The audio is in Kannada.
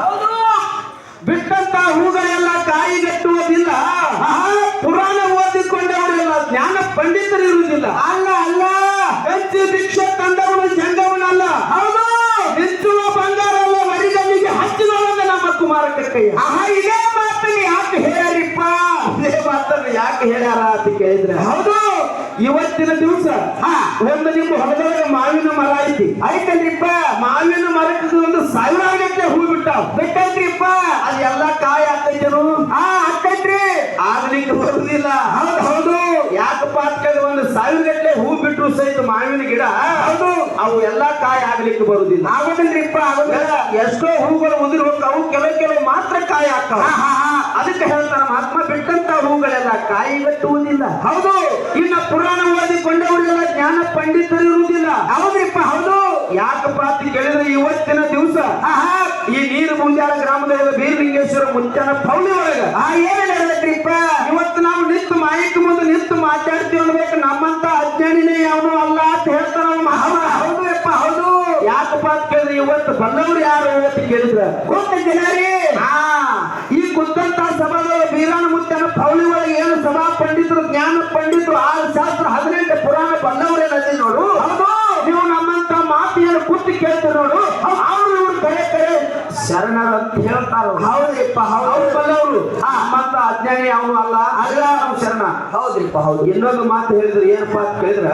ಹೌದು. ಬಿಟ್ಟಂತ ಹೂಗಳೆಲ್ಲ ಕಾಯಿಗಟ್ಟುವುದಿಲ್ಲ. ಪುರಾಣ ಓದಿಕೊಂಡವರೆಲ್ಲ ಜ್ಞಾನ ಪಂಡಿತರು ಇರುವುದಿಲ್ಲ. ಅಲ್ಲ ಅಲ್ಲ. ಹೆಚ್ಚು ಭಿಕ್ಷೆ ತಂದವನು ಜಂಗವನಲ್ಲ. ಹೌದು. ಹೆಚ್ಚುವ ಬಂಗಾರ ಅಲ್ಲ ಮರಿಗಲ್ಲಿಗೆ ಹಚ್ಚಿದವನ ನಮ್ಮ ಕುಮಾರ ಕಟ್ಟೆ ಆಹಾ ಇದೇ ಮಾತನ್ನು ಯಾಕೆ ಹೇಳ್ಯಾರಿಪ್ಪ ಇದೇ ಮಾತನ್ನು ಯಾಕೆ ಹೇಳ್ಯಾರ ಅಂತ ಕೇಳಿದ್ರೆ ಹೌದು. ಇವತ್ತಿನ ದಿವಸ ಹಾ. ಒಂದು ನಿಮ್ಮ ಹೊಲದೊಳಗೆ ಮಾವಿನ ಮರ ಐತಿ. ಆಯ್ತಲ್ರಿಪ್ಪ ಮಾವಿನ ಮರಕ್ಕೆ ಒಂದು ಬಿಟ್ಟಾವ ಬಿಟ್ಟೈತ್ರಿಪ್ಪ ಅದೆಲ್ಲ ಕಾಯಿ ಆಗ್ತೈತೇನು ಹಾ ಆಗ್ತೈತ್ರಿ ಆಗ್ಲಿಕ್ಕೆ ಬರುದಿಲ್ಲ. ಹೌದು ಹೌದು. ಯಾಕಪ್ಪ ಅಂತ ಕೇಳಿದ್ರೆ ಒಂದು ಸಾವಿರ ಗಟ್ಟಲೆ ಹೂ ಬಿಟ್ಟರು ಸಹಿತ ಮಾವಿನ ಗಿಡ ಹೌದು. ಅವು ಎಲ್ಲಾ ಕಾಯಿ ಆಗ್ಲಿಕ್ಕೆ ಬರುದಿಲ್ಲ. ಆಗೋದಿಲ್ರಿಪ್ಪ ಆಗೋದಿಲ್ಲ. ಎಷ್ಟೋ ಹೂಗಳು ಉದುರಿ ಹೋಗ್ತಾವು ಕೆಲವು ಕೆಲವು ಮಾತ್ರ ಕಾಯಿ ಆಗ್ತಾವ ಅದಕ್ಕೆ ಹೇಳ್ತಾರ ಮಹಾತ್ಮ ಬಿಟ್ಟಂತ ಹೂಗಳೆಲ್ಲ ಕಾಯಿ ಗಟ್ಟುವುದಿಲ್ಲ ಹೌದು. ಇನ್ನ ಪುರಾಣ ಓದಿಕೊಂಡವರಿಗೆಲ್ಲ ಜ್ಞಾನ ಪಂಡಿತರು ಇರುವುದಿಲ್ಲ. ಹೌದ್ರಿಪ್ಪ ಹೌದು. ಯಾಕಪ್ಪ ಅಂತ ಕೇಳಿದ್ರೆ ಇವತ್ತಿನ ದಿವಸ? ಹಾ. ಈ ನೀರು ಮುಂಜಾಳ ಗ್ರಾಮದ ಬೀರಲಿಂಗೇಶ್ವರ ಮುಂಚಾನ ಪೌಳಿ ಒಳಗ. ಆ ಏನ್ ನಡೆದೈತ್ರಿಪ್ಪ? ಇವತ್ತು ನಾವು ನಿಂತು ಮಾಹಿತಿ ಮುಂದೆ ನಿಂತು ಮಾತಾಡ್ತೀವಿ ಅನ್ಬೇಕು. ನಮ್ಮಂತ ಅಜ್ಞಾನಿನೇ ಅವನು ಅಲ್ಲ ಅಂತ ಹೇಳ್ತಾರ ಹೌದು ಯಪ್ಪ ಹೌದು. ಯಾಕಪ್ಪ ಅಂತ ಕೇಳಿದ್ರೆ ಇವತ್ತು ಬಂದವರು ಯಾರು ಇವತ್ತು ಕೇಳಿದ್ರ? ಗೊತ್ತ ಜನರಿ. ಹಾ ಈ ಕುತ್ತಂತ ಸಭಾದ ಬೀರಾಣ ಮುತ್ತನ ಪೌಳಿ ಒಳಗೆ ಏನು ಸಭಾ ಪಂಡಿತರು ಜ್ಞಾನ ಪಂಡಿತರು ಆರು ಶಾಸ್ತ್ರ ಹದಿನೆಂಟು ಪುರಾಣ ಬಂದವರೇನಲ್ಲಿ ನೋಡು. ಹೌದು. ನೀವು ನಮ್ಮಂತ ಮಾತಿಯನ್ನು ಏನು ಕುತ್ತಿ ಕೇಳ್ತಾರೆ ನೋಡು. ಶರಣರು ಅಂತ ಹೇಳ್ತಾರ? ಹೌದ್ರಿಪ್ಪ ಅವ್ರು ಹೌದು ಬಂದವರು ನಮ್ಮಂತ ಅಜ್ಞಾನಿ ಅವನು ಅಲ್ಲ. ಅಲ್ಲ ನಾವು ಶರಣ. ಹೌದ್ರಿಪ್ಪ ಹೌದು ಇನ್ನೊಂದು ಮಾತು ಹೇಳಿದ್ರು ಏನಪ್ಪಾ ಅಂತ ಕೇಳಿದ್ರೆ?